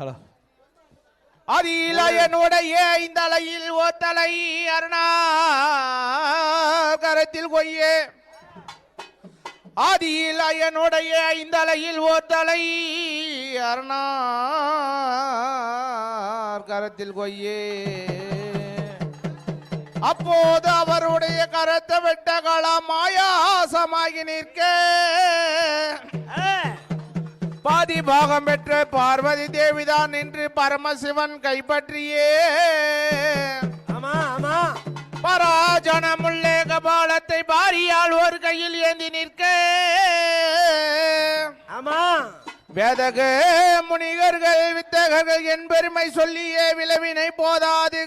Hello அதிலயனுடைய இந்த அலையில் ஓத்தலை அருணா கரத்தில் கொய்யே. அதிலயனுடைய இந்த அலையில் ஓத்தலை அருணா கரத்தில் கொய்யே. அப்போது அவருடைய கரத்தை விட்ட களம் மாயாசமாகி நிற்க. பாதி பாகம் பெற்ற பார்வதி தேவிதான் நின்று பரமசிவன் கைப்பற்றியே. ஆமா ஆமா. பராஜனமுள்ளே கபாலத்தை பாரியால் ஒரு கையில் ஏந்தி நிற்க. ஆமா. வேதக முனிகர்கள் வித்தகர்கள் என் பெருமை சொல்லியே விளைவினை போதாதுகால்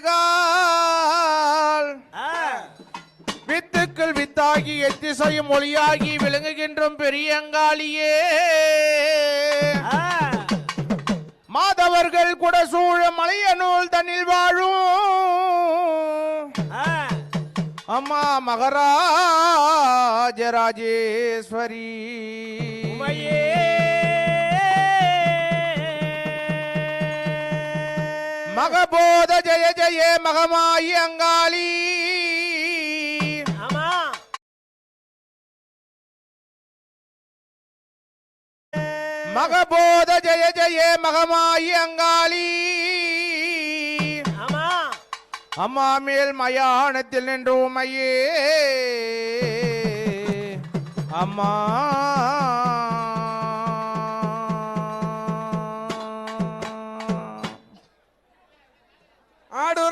வித்துக்கள் வித்தாகி எத்திசையும் மொழியாகி விளங்குகின்றும் பெரியங்காளியே. மாதவர்கள் கூட சூழ மலைய நூல் தன்னில் வாழும். அம்மா மகராஜ ராஜேஸ்வரி உமையே. மகபோத ஜெய ஜெய மகமாயி அங்காளி. மகபோத ஜெய ஜெய மகமாயி அங்காளி. அம்மா மேல் மயானத்தில் நின்று உமையே அம்மா. ஆடுரா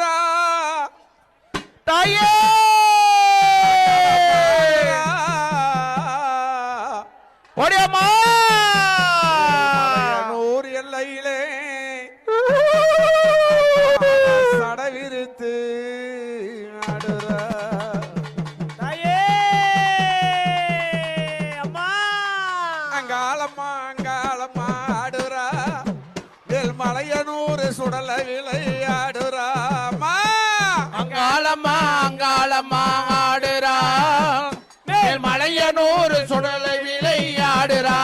மலையனூர் மலையனூறு சுடல விளையாடுறாமா அங்காளம்மா அங்காளம்மா ஆடுறா. மேல் மலையனூர் சுடல விளையாடுறா.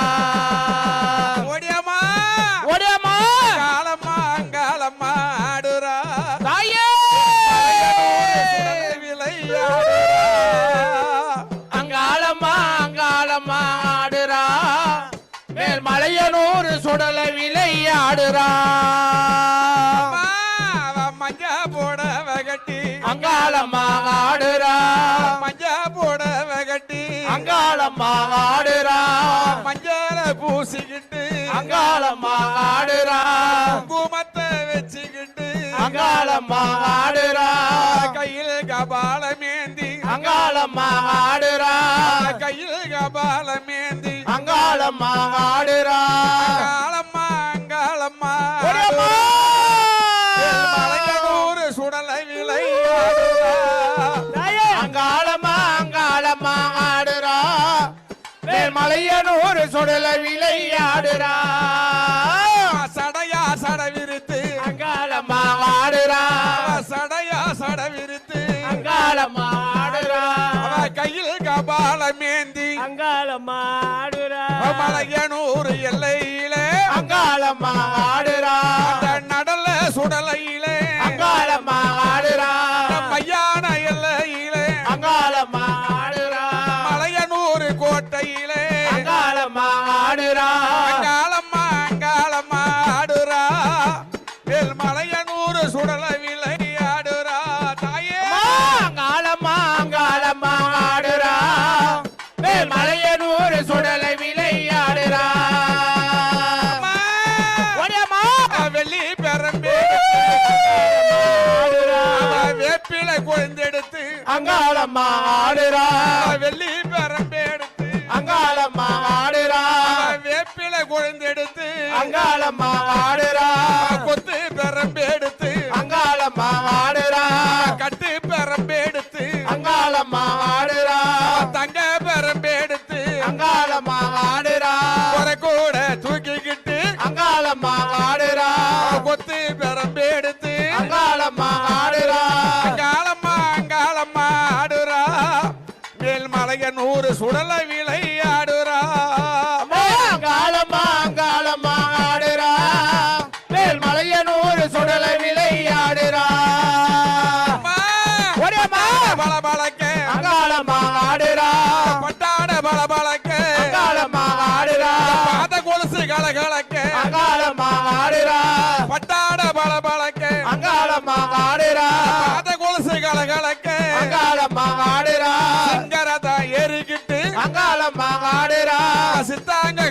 மலையனூர் சுடலை விளையாடுறா. மஞ்சா போடவ கட்டி. அங்காளம்மா ஆடுறா. மஞ்சா போடவ கட்டி. அங்காளம்மா ஆடுறா. மஞ்சால பூசிக்கிட்டு. அங்காளம்மா ஆடுறா. குங்குமத்தை வச்சுக்கிட்டு. அங்காளம்மா ஆடுறா. கையில் கபாலமேந்தி. அங்காளம்மா ஆடுறா. கையில் கபாலமேந்தி அங்காளம்மா ஆடுறா. அங்காளம்மா அங்காளம்மா! மலையனூர் சுடலை தாயே அங்காளம்மா அங்காளம்மா ஆடுறா. மேல் மலையனூர் சுடல விளையாடுறா சடையா கொழுந்தெடுத்து அங்காளம்மா ஆடுறா. வெள்ளி பெரம்பே எடுத்து அங்காளம்மா ஆடுறா. வேப்பிலை கொழுந்தெடுத்து அங்காளம்மா நூறு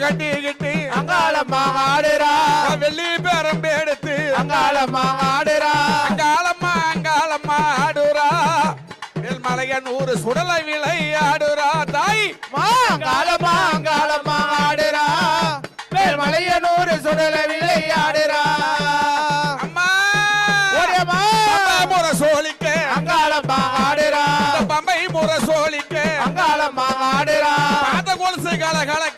கட்டிக்கிட்டு அங்காளம்மா ஆடுறா வெள்ளி பெரம்பு எடுத்து அங்காளம்மா ஆடுறா அங்காளம்மா அங்காளம்மா ஆடுறா. மேல்மலைய நூறு சுடலை விளையாடுறா தாய் மா அங்காளம்மா அங்காளம்மா ஆடுறா. மேல்மலையனூர் சுடல விளையாடுறா அம்மா ஓடியம்மா. பம்பை முறை சோழிக்க. அங்காளம்மா ஆடுறா. பம்பை முறை சோழிக்க galera, galera.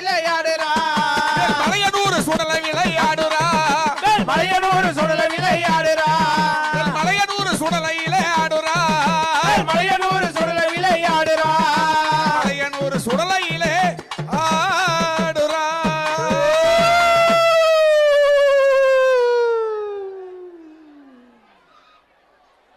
விளையாடுறா. மேல்மலையனூர் சுடலை விளையாடுறா. மேல்மலையனூர் சுடல விளையாடுறா.